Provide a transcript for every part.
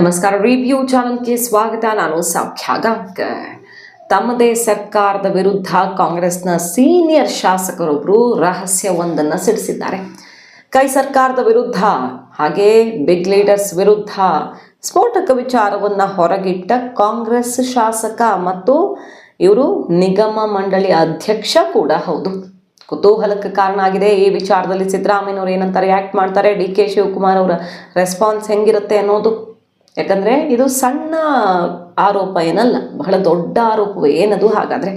ನಮಸ್ಕಾರ. ರಿವ್ಯೂ ಚಾನಲ್ಗೆ ಸ್ವಾಗತ. ನಾನು ಸಾಖ್ಯ ಗಾಂಕರ್ ತಮ್ಮದೇ ಸರ್ಕಾರದ ವಿರುದ್ಧ ಕಾಂಗ್ರೆಸ್ನ ಸೀನಿಯರ್ ಶಾಸಕರೊಬ್ಬರು ರಹಸ್ಯವೊಂದನ್ನು ಸಿಡಿಸಿದ್ದಾರೆ. ಕೈ ಸರ್ಕಾರದ ವಿರುದ್ಧ, ಹಾಗೆ ಬಿಗ್ ಲೀಡರ್ಸ್ ವಿರುದ್ಧ ಸ್ಫೋಟಕ ವಿಚಾರವನ್ನು ಹೊರಗಿಟ್ಟ ಕಾಂಗ್ರೆಸ್ ಶಾಸಕ ಮತ್ತು ಇವರು ನಿಗಮ ಮಂಡಳಿ ಅಧ್ಯಕ್ಷ ಕೂಡ ಹೌದು. ಕುತೂಹಲಕ್ಕೆ ಕಾರಣ ಆಗಿದೆ. ಈ ವಿಚಾರದಲ್ಲಿ ಸಿದ್ದರಾಮಯ್ಯನವರು ಏನಂತ ರಿಯಾಕ್ಟ್ ಮಾಡ್ತಾರೆ? ಡಿ ಕೆ ಶಿವಕುಮಾರ್ ಅವರ ರೆಸ್ಪಾನ್ಸ್ ಹೆಂಗಿರುತ್ತೆ ಅನ್ನೋದು. ಯಾಕಂದರೆ ಇದು ಸಣ್ಣ ಆರೋಪ ಏನಲ್ಲ, ಬಹಳ ದೊಡ್ಡ ಆರೋಪವೇ, ಏನದು ಹಾಗಾದರೆ.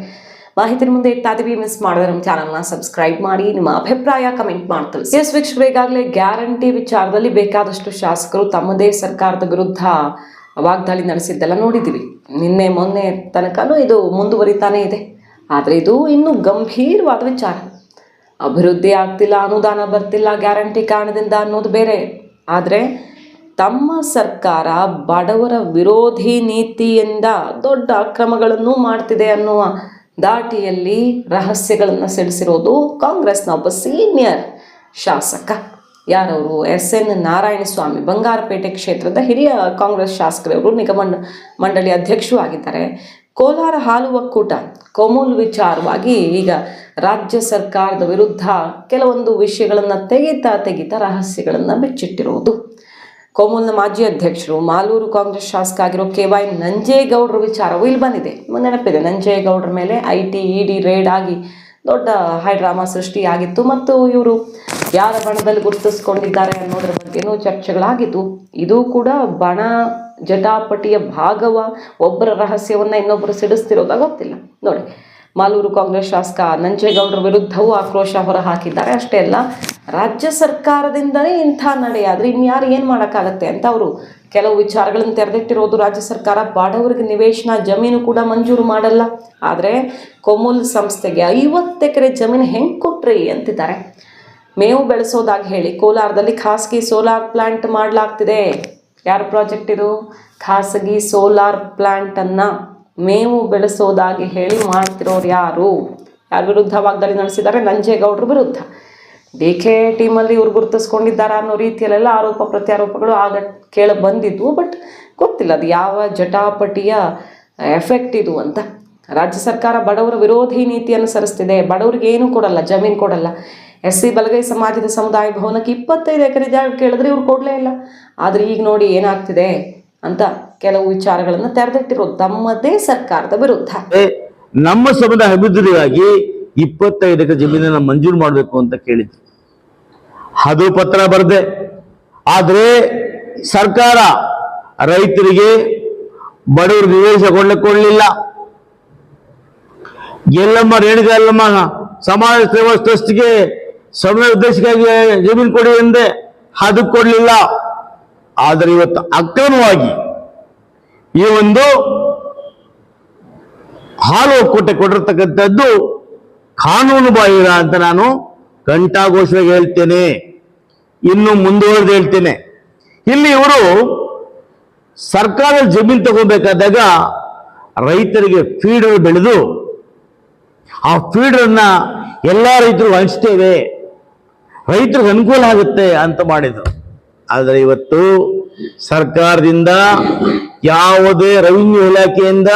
ಮಾಹಿತಿ ಮುಂದೆ ಇಡ್ತಾ ಇದೀವಿ ಮಿಸ್ ಮಾಡಿದ್ರೆ ನಮ್ಮ ಚಾನಲ್ನ ಸಬ್ಸ್ಕ್ರೈಬ್ ಮಾಡಿ, ನಿಮ್ಮ ಅಭಿಪ್ರಾಯ ಕಮೆಂಟ್ ಮಾಡ್ತಾರೆ ಎಸ್ ವೀಕ್ಷಕರು, ಈಗಾಗಲೇ ಗ್ಯಾರಂಟಿ ವಿಚಾರದಲ್ಲಿ ಬೇಕಾದಷ್ಟು ಶಾಸಕರು ತಮ್ಮದೇ ಸರ್ಕಾರದ ವಿರುದ್ಧ ವಾಗ್ದಾಳಿ ನಡೆಸಿದ್ದೆಲ್ಲ ನೋಡಿದ್ದೀವಿ. ನಿನ್ನೆ, ಮೊನ್ನೆ ತನಕನೂ ಇದು ಮುಂದುವರಿತಾನೇ ಇದೆ. ಆದರೆ ಇದು ಇನ್ನೂ ಗಂಭೀರವಾದ ವಿಚಾರ. ಅಭಿವೃದ್ಧಿ ಆಗ್ತಿಲ್ಲ, ಅನುದಾನ ಬರ್ತಿಲ್ಲ ಗ್ಯಾರಂಟಿ ಕಾರಣದಿಂದ ಅನ್ನೋದು ಬೇರೆ. ಆದರೆ ತಮ್ಮ ಸರ್ಕಾರ ಬಡವರ ವಿರೋಧಿ ನೀತಿಯಿಂದ ದೊಡ್ಡ ಅಕ್ರಮಗಳನ್ನು ಮಾಡ್ತಿದೆ ಅನ್ನುವ ದಾಟಿಯಲ್ಲಿ ರಹಸ್ಯಗಳನ್ನು ಸಿಡಿಸಿರೋದು ಕಾಂಗ್ರೆಸ್ನ ಒಬ್ಬ ಸೀನಿಯರ್ ಶಾಸಕ. ಯಾರವರು? ಎಸ್ ಎನ್ ನಾರಾಯಣಸ್ವಾಮಿ, ಬಂಗಾರಪೇಟೆ ಕ್ಷೇತ್ರದ ಹಿರಿಯ ಕಾಂಗ್ರೆಸ್ ಶಾಸಕರವರು ನಿಗಮ ಮಂಡಳಿ ಅಧ್ಯಕ್ಷರು ಆಗಿದ್ದಾರೆ. ಕೋಲಾರ ಹಾಲು ಒಕ್ಕೂಟ ಕೊಮೂಲ್ ವಿಚಾರವಾಗಿ ಈಗ ರಾಜ್ಯ ಸರ್ಕಾರದ ವಿರುದ್ಧ ಕೆಲವೊಂದು ವಿಷಯಗಳನ್ನು ತೆಗಿತಾ ತೆಗಿತಾ ರಹಸ್ಯಗಳನ್ನು ಬಿಚ್ಚಿಟ್ಟಿರುವುದು ಕೋಮೂಲ್ನ ಮಾಜಿ ಅಧ್ಯಕ್ಷರು, ಮಾಲೂರು ಕಾಂಗ್ರೆಸ್ ಶಾಸಕ ಆಗಿರೋ ಕೆ ವೈ ನಂಜೇಗೌಡರ ವಿಚಾರವು ಇಲ್ಲಿ ಬಂದಿದೆ. ನೆನಪಿದೆ, ನಂಜೇಗೌಡರ ಮೇಲೆ I T E D raid ಆಗಿ ದೊಡ್ಡ ಹೈಡ್ರಾಮಾ ಸೃಷ್ಟಿಯಾಗಿತ್ತು ಮತ್ತು ಇವರು ಯಾರ ಬಣದಲ್ಲಿ ಗುರುತಿಸ್ಕೊಂಡಿದ್ದಾರೆ ಅನ್ನೋದ್ರ ಬಗ್ಗೆನೂ ಚರ್ಚೆಗಳಾಗಿದ್ದು, ಇದು ಕೂಡ ಬಣ ಜಟಾಪಟಿಯ ಭಾಗವ ಒಬ್ಬರ ರಹಸ್ಯವನ್ನು ಇನ್ನೊಬ್ಬರು ಸಿಡಿಸ್ತಿರೋದಾಗ ಗೊತ್ತಿಲ್ಲ. ನೋಡಿ ಮಾಲೂರು ಕಾಂಗ್ರೆಸ್ ಶಾಸಕ ನಂಜೇಗೌಡರ ವಿರುದ್ಧವೂ ಆಕ್ರೋಶ ಹೊರಹಾಕಿದ್ದಾರೆ. ಅಷ್ಟೇ ಅಲ್ಲ, ರಾಜ್ಯ ಸರ್ಕಾರದಿಂದಲೇ ಇಂಥ ನಡೆಯಾದರೆ ಇನ್ಯಾರು ಏನು ಮಾಡೋಕ್ಕಾಗತ್ತೆ ಅಂತ ಅವರು ಕೆಲವು ವಿಚಾರಗಳನ್ನು ತೆರೆದಿಟ್ಟಿರೋದು ರಾಜ್ಯ ಸರ್ಕಾರ. ಬಾಡವರಿಗೆ ನಿವೇಶನ ಜಮೀನು ಕೂಡ ಮಂಜೂರು ಮಾಡಲ್ಲ. ಆದರೆ ಕೊಮುಲ್ ಸಂಸ್ಥೆಗೆ ಐವತ್ತು ಎಕರೆ ಜಮೀನು ಹೆಂಗೆ ಕೊಟ್ರಿ ಅಂತಿದ್ದಾರೆ. ಮೇವು ಬೆಳೆಸೋದಾಗಿ ಹೇಳಿ ಕೋಲಾರದಲ್ಲಿ ಖಾಸಗಿ ಸೋಲಾರ್ ಪ್ಲಾಂಟ್ ಮಾಡಲಾಗ್ತಿದೆ. ಯಾರ ಪ್ರಾಜೆಕ್ಟ್ ಇದು? ಖಾಸಗಿ ಸೋಲಾರ್ ಪ್ಲಾಂಟನ್ನು. ಮೇವು ಬೆಳೆಸೋದಾಗಿ ಹೇಳಿ ಮಾಡ್ತಿರೋರು ಯಾರು? ಯಾರ ವಿರುದ್ಧ ವಾಗ್ದಾಳಿ ನಡೆಸಿದ್ದಾರೆ? ನಂಜೇಗೌಡರ ವಿರುದ್ಧ. ಡಿ ಕೆ ಟೀಮಲ್ಲಿ ಇವ್ರು ಗುರುತಿಸ್ಕೊಂಡಿದ್ದಾರಾ ಅನ್ನೋ ರೀತಿಯಲ್ಲೆಲ್ಲ ಆರೋಪ ಪ್ರತ್ಯಾರೋಪಗಳು ಆಗ ಕೇಳ ಬಂದಿದ್ವು, ಬಟ್ ಗೊತ್ತಿಲ್ಲ ಅದು ಯಾವ ಜಟಾಪಟಿಯ ಎಫೆಕ್ಟ್ ಇದು ಅಂತ. ರಾಜ್ಯ ಸರ್ಕಾರ ಬಡವರ ವಿರೋಧಿ ನೀತಿ ಅನುಸರಿಸ್ತಿದೆ. ಬಡವರಿಗೆ ಏನು ಕೊಡಲ್ಲ, ಜಮೀನು ಕೊಡಲ್ಲ. ಎಸ್ ಸಿ ಬಲಗೈ ಸಮಾಜದ ಸಮುದಾಯ ಭವನಕ್ಕೆ ಇಪ್ಪತ್ತೈದು ಎಕರೆ ಜಾಗ ಕೇಳಿದ್ರೆ ಇವ್ರು ಕೊಡಲೇ ಇಲ್ಲ. ಆದರೆ ಈಗ ನೋಡಿ ಏನಾಗ್ತಿದೆ ಅಂತ ಕೆಲವು ವಿಚಾರಗಳನ್ನು ತೆರೆದಿಟ್ಟಿರೋದು ತಮ್ಮದೇ ಸರ್ಕಾರದ ವಿರುದ್ಧ. ನಮ್ಮ ಸಮುದಾಯ ಅಭಿವೃದ್ಧಿಗಾಗಿ ಇಪ್ಪತ್ತೈದಕ್ಕೆ ಎಕರೆ ಜಮೀನನ್ನ ಮಂಜೂರು ಮಾಡಬೇಕು ಅಂತ ಕೇಳಿದ್ರು ಅದು ಪತ್ರ ಬರದೆ. ಆದ್ರೆ ಸರ್ಕಾರ ರೈತರಿಗೆ ಬಡವರು ನಿವೇಶ ಕೊಡ್ಲಿಕ್ಕೊಳ್ಳಿಲ್ಲ ಎಲ್ಲಮ್ಮ ರೇಣುಕಾ, ಎಲ್ಲಮ್ಮ ಸಮಾಜ ಸೇವಾ ಟ್ರಸ್ಟ್ಗೆ ಸಮಯ ಉದ್ದೇಶಕ್ಕಾಗಿ ಜಮೀನು ಕೊಡಿ ಎಂದೆ ಅದು ಕೊಡ್ಲಿಲ್ಲ. ಆದರೆ ಇವತ್ತು ಅಕ್ರಮವಾಗಿ ಈ ಒಂದು ಹಾಲು ಒಕ್ಕೂಟ ಕೊಟ್ಟಿರ್ತಕ್ಕಂಥದ್ದು ಕಾನೂನು ಬಾಹಿರ ಅಂತ ನಾನು ಘಂಟಾಘೋಷವಾಗಿ ಹೇಳ್ತೇನೆ. ಇನ್ನು ಮುಂದುವರೆದು ಹೇಳ್ತೇನೆ. ಇಲ್ಲಿ ಇವರು ಸರ್ಕಾರ ಜಮೀನು ತಗೋಬೇಕಾದಾಗ ರೈತರಿಗೆ ಫೀಡರ್ ಬೆಳೆದು ಆ ಫೀಡರ್ನ ಎಲ್ಲ ರೈತರು ಹಂಚ್ತೇವೆ. ರೈತರಿಗೆ ಅನುಕೂಲ ಆಗುತ್ತೆ ಅಂತ ಮಾಡಿದ್ರು. ಆದರೆ ಇವತ್ತು ಸರ್ಕಾರದಿಂದ ಯಾವುದೇ ರೆವಿನ್ಯೂ ಇಲಾಖೆಯಿಂದ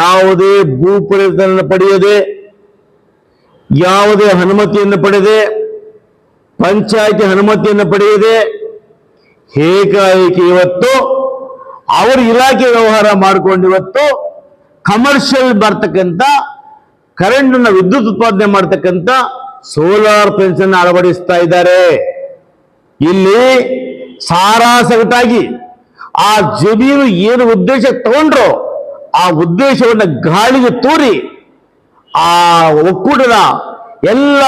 ಯಾವುದೇ ಭೂ ಪರಿವರ್ತನೆಯನ್ನು ಪಡೆಯದೆ, ಯಾವುದೇ ಅನುಮತಿಯನ್ನು ಪಡೆದೆ ಪಂಚಾಯತಿ ಅನುಮತಿಯನ್ನು ಪಡೆಯದೆ, ಏಕಾಏಕಿ ಇವತ್ತು ಅವರ ಇಲಾಖೆ ವ್ಯವಹಾರ ಮಾಡಿಕೊಂಡು ಇವತ್ತು ಕಮರ್ಷಿಯಲ್ ಬರ್ತಕ್ಕಂಥ ಕರೆಂಟನ್ನು ವಿದ್ಯುತ್ ಉತ್ಪಾದನೆ ಮಾಡ್ತಕ್ಕಂಥ ಸೋಲಾರ್ ಪೆನ್ಷನ್ ಅಳವಡಿಸ್ತಾ ಇದ್ದಾರೆ. ಇಲ್ಲಿ ಸಾರಾಸಗಟಾಗಿ ಆ ಜಮೀನು ಏನು ಉದ್ದೇಶ ತಗೊಂಡ್ರೋ ಆ ಉದ್ದೇಶವನ್ನ ಗಾಳಿಗೆ ತೂರಿ ಆ ಒಕ್ಕೂಟದ ಎಲ್ಲ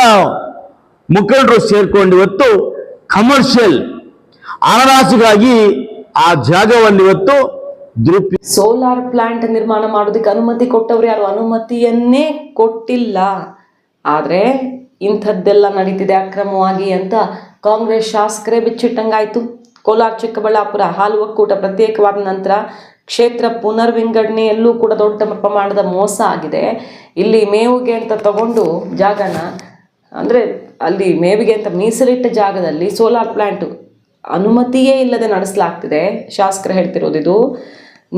ಮುಖಂಡರು ಸೇರ್ಕೊಂಡು ಇವತ್ತು ಕಮರ್ಷಿಯಲ್ ಅನರಾಸಿಗಾಗಿ ಆ ಜಾಗವನ್ನು ಇವತ್ತು ಸೋಲಾರ್ ಪ್ಲಾಂಟ್ ನಿರ್ಮಾಣ ಮಾಡೋದಕ್ಕೆ ಅನುಮತಿ ಕೊಟ್ಟವ್ರು ಯಾರು? ಅನುಮತಿಯನ್ನೇ ಕೊಟ್ಟಿಲ್ಲ. ಆದರೆ ಇಂಥದ್ದೆಲ್ಲ ನಡೀತಿದೆ ಅಕ್ರಮವಾಗಿ ಅಂತ ಕಾಂಗ್ರೆಸ್ ಶಾಸಕರೇ ಬಿಚ್ಚಿಟ್ಟಂಗಾಯ್ತು. ಕೋಲಾರ, ಚಿಕ್ಕಬಳ್ಳಾಪುರ ಹಾಲು ಒಕ್ಕೂಟ ಪ್ರತ್ಯೇಕವಾದ ನಂತರ ಕ್ಷೇತ್ರ ಪುನರ್ವಿಂಗಡಣೆಯಲ್ಲೂ ಕೂಡ ದೊಡ್ಡ ಪ್ರಮಾಣದ ಮೋಸ ಆಗಿದೆ. ಇಲ್ಲಿ ಮೇವಿಗೆ ಅಂತ ತಗೊಂಡು ಜಾಗನ, ಅಂದರೆ ಅಲ್ಲಿ ಮೇವಿಗೆ ಅಂತ ಮೀಸಲಿಟ್ಟ ಜಾಗದಲ್ಲಿ ಸೋಲಾರ್ ಪ್ಲಾಂಟ್ ಅನುಮತಿಯೇ ಇಲ್ಲದೆ ನಡೆಸಲಾಗ್ತಿದೆ. ಶಾಸಕರು ಹೇಳ್ತಿರೋದು ಇದು.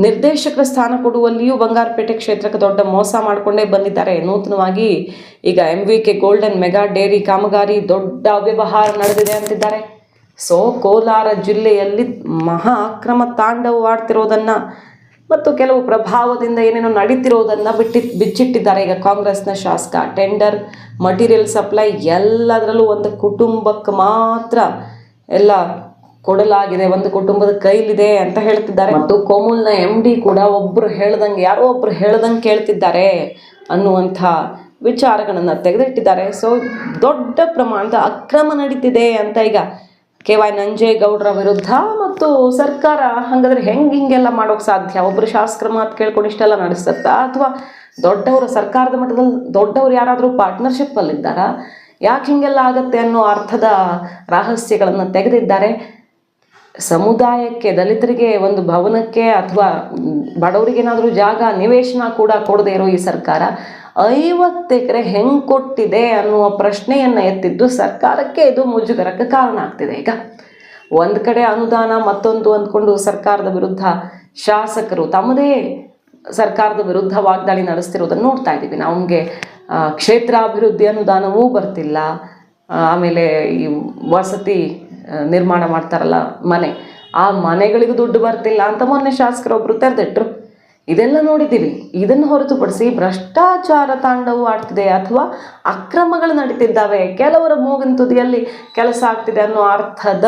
ನಿರ್ದೇಶಕರ ಸ್ಥಾನ ಕೊಡುವಲ್ಲಿಯೂ ಬಂಗಾರಪೇಟೆ ಕ್ಷೇತ್ರಕ್ಕೆ ದೊಡ್ಡ ಮೋಸ ಮಾಡಿಕೊಂಡೇ ಬಂದಿದ್ದಾರೆ. ನೂತನವಾಗಿ ಈಗ M V K golden mega dairy ಕಾಮಗಾರಿ ದೊಡ್ಡ ಅವ್ಯವಹಾರ ನಡೆದಿದೆ ಅಂತಿದ್ದಾರೆ. ಸೊ ಕೋಲಾರ ಜಿಲ್ಲೆಯಲ್ಲಿ ಮಹಾ ಅಕ್ರಮ ತಾಂಡವವಾಡ್ತಿರೋದನ್ನು ಮತ್ತು ಕೆಲವು ಪ್ರಭಾವದಿಂದ ಏನೇನೋ ನಡೀತಿರೋದನ್ನ ಬಿಟ್ಟಿ ಬಿಚ್ಚಿಟ್ಟಿದ್ದಾರೆ ಈಗ ಕಾಂಗ್ರೆಸ್ನ ಶಾಸಕ. ಟೆಂಡರ್, ಮಟೀರಿಯಲ್ ಸಪ್ಲೈ ಎಲ್ಲದರಲ್ಲೂ ಒಂದು ಕುಟುಂಬಕ್ಕೆ ಮಾತ್ರ ಎಲ್ಲ ಕೊಡಲಾಗಿದೆ, ಒಂದು ಕುಟುಂಬದ ಕೈಲಿದೆ ಅಂತ ಹೇಳ್ತಿದ್ದಾರೆ. ಮತ್ತು ಕೋಮುಲ್ನ ಎಂ ಡಿ ಕೂಡ ಒಬ್ರು ಹೇಳ್ದಂಗೆ, ಯಾರೋ ಒಬ್ರು ಹೇಳ್ದಂಗೆ ಕೇಳ್ತಿದ್ದಾರೆ ಅನ್ನುವಂಥ ವಿಚಾರಗಳನ್ನು ತೆಗೆದಿಟ್ಟಿದ್ದಾರೆ. ಸೊ ದೊಡ್ಡ ಪ್ರಮಾಣದ ಅಕ್ರಮ ನಡೀತಿದೆ ಅಂತ ಈಗ ಕೆ ವೈ ನಂಜೇಗೌಡರ ವಿರುದ್ಧ ಮತ್ತು ಸರ್ಕಾರ ಹಾಗಾದ್ರೆ ಹೆಂಗೆ ಹಿಂಗೆಲ್ಲ ಮಾಡೋಕೆ ಸಾಧ್ಯ? ಒಬ್ಬರು ಶಾಸಕರ ಮಾತು ಕೇಳ್ಕೊಂಡು ಇಷ್ಟೆಲ್ಲ ನಡೆಸುತ್ತಾ? ಅಥವಾ ದೊಡ್ಡವರು ಸರ್ಕಾರದ ಮಟ್ಟದಲ್ಲಿ ದೊಡ್ಡವರು ಯಾರಾದರೂ ಪಾರ್ಟ್ನರ್ಶಿಪ್ಪಲ್ಲಿದ್ದಾರಾ ಯಾಕೆ ಹಿಂಗೆಲ್ಲ ಆಗತ್ತೆ ಅನ್ನೋ ಅರ್ಥದ ರಹಸ್ಯಗಳನ್ನು ತೆಗೆದಿದ್ದಾರೆ. ಸಮುದಾಯಕ್ಕೆ, ದಲಿತರಿಗೆ ಒಂದು ಭವನಕ್ಕೆ ಅಥವಾ ಬಡವರಿಗೇನಾದರೂ ಜಾಗ, ನಿವೇಶನ ಕೂಡ ಕೊಡದೇ ಇರೋ ಈ ಸರ್ಕಾರ. ಐವತ್ತು ಎಕರೆ ಹೆಂಗೆ ಕೊಟ್ಟಿದೆ ಅನ್ನುವ ಪ್ರಶ್ನೆಯನ್ನು ಎತ್ತಿದ್ದು ಸರ್ಕಾರಕ್ಕೆ ಇದು ಮುಜುಗರಕ್ಕೆ ಕಾರಣ ಆಗ್ತಿದೆ ಈಗ. ಒಂದು ಕಡೆ ಅನುದಾನ, ಮತ್ತೊಂದು ಅಂದ್ಕೊಂಡು ಸರ್ಕಾರದ ವಿರುದ್ಧ ಶಾಸಕರು ತಮ್ಮದೇ ಸರ್ಕಾರದ ವಿರುದ್ಧ ವಾಗ್ದಾಳಿ ನಡೆಸ್ತಿರೋದನ್ನು ನೋಡ್ತಾ ಇದ್ದೀವಿ. ನಮಗೆ ಕ್ಷೇತ್ರಾಭಿವೃದ್ಧಿ ಅನುದಾನವೂ ಬರ್ತಿಲ್ಲ. ಆಮೇಲೆ ಈ ವಸತಿ ನಿರ್ಮಾಣ ಮಾಡ್ತಾರಲ್ಲ ಮನೆ. ಆ ಮನೆಗಳಿಗೂ ದುಡ್ಡು ಬರ್ತಿಲ್ಲ ಅಂತ ಮೊನ್ನೆ ಶಾಸಕರೊಬ್ಬರು ತೆರೆದಿಟ್ರು. ಇದೆಲ್ಲ ನೋಡಿದ್ದೀವಿ. ಇದನ್ನು ಹೊರತುಪಡಿಸಿ ಭ್ರಷ್ಟಾಚಾರ ತಾಂಡವು ಆಡ್ತಿದೆ ಅಥವಾ ಅಕ್ರಮಗಳು ನಡೀತಿದ್ದಾವೆ. ಕೆಲವರ ಮೂಗಿನ ತುದಿಯಲ್ಲಿ ಕೆಲಸ ಆಗ್ತಿದೆ ಅನ್ನೋ ಅರ್ಥದ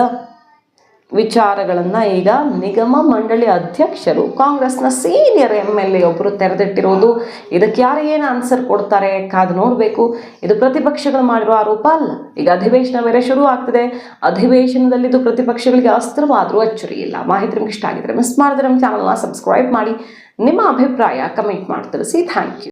ವಿಚಾರಗಳನ್ನು ಈಗ ನಿಗಮ ಮಂಡಳಿ ಅಧ್ಯಕ್ಷರು, ಕಾಂಗ್ರೆಸ್ನ ಸೀನಿಯರ್ ಎಂ ಎಲ್ ಎ ಒಬ್ಬರು ತೆರೆದಿಟ್ಟಿರೋದು ಇದಕ್ಕೆ ಯಾರು ಏನು ಆನ್ಸರ್ ಕೊಡ್ತಾರೆ? ಕಾದು ನೋಡಬೇಕು. ಇದು ಪ್ರತಿಪಕ್ಷಗಳು ಮಾಡಿರೋ ಆರೋಪ ಅಲ್ಲ. ಈಗ ಅಧಿವೇಶನ ಬೇರೆ ಶುರು ಆಗ್ತದೆ. ಅಧಿವೇಶನದಲ್ಲಿ ಇದು ಪ್ರತಿಪಕ್ಷಗಳಿಗೆ ಅಸ್ತ್ರವಾದರೂ ಅಚ್ಚುರಿ ಇಲ್ಲ. ಮಾಹಿತಿ ನಿಮ್ಗೆ ಇಷ್ಟ ಆಗಿದ್ರೆ ಮಿಸ್ ಮಾಡಿದ್ರೆ ನಮ್ಮ ಚಾನಲ್ನ ಸಬ್ಸ್ಕ್ರೈಬ್ ಮಾಡಿ. ನಿಮ್ಮ ಅಭಿಪ್ರಾಯ ಕಮೆಂಟ್ ಮಾಡಿ ತಿಳಿಸಿ. Thank you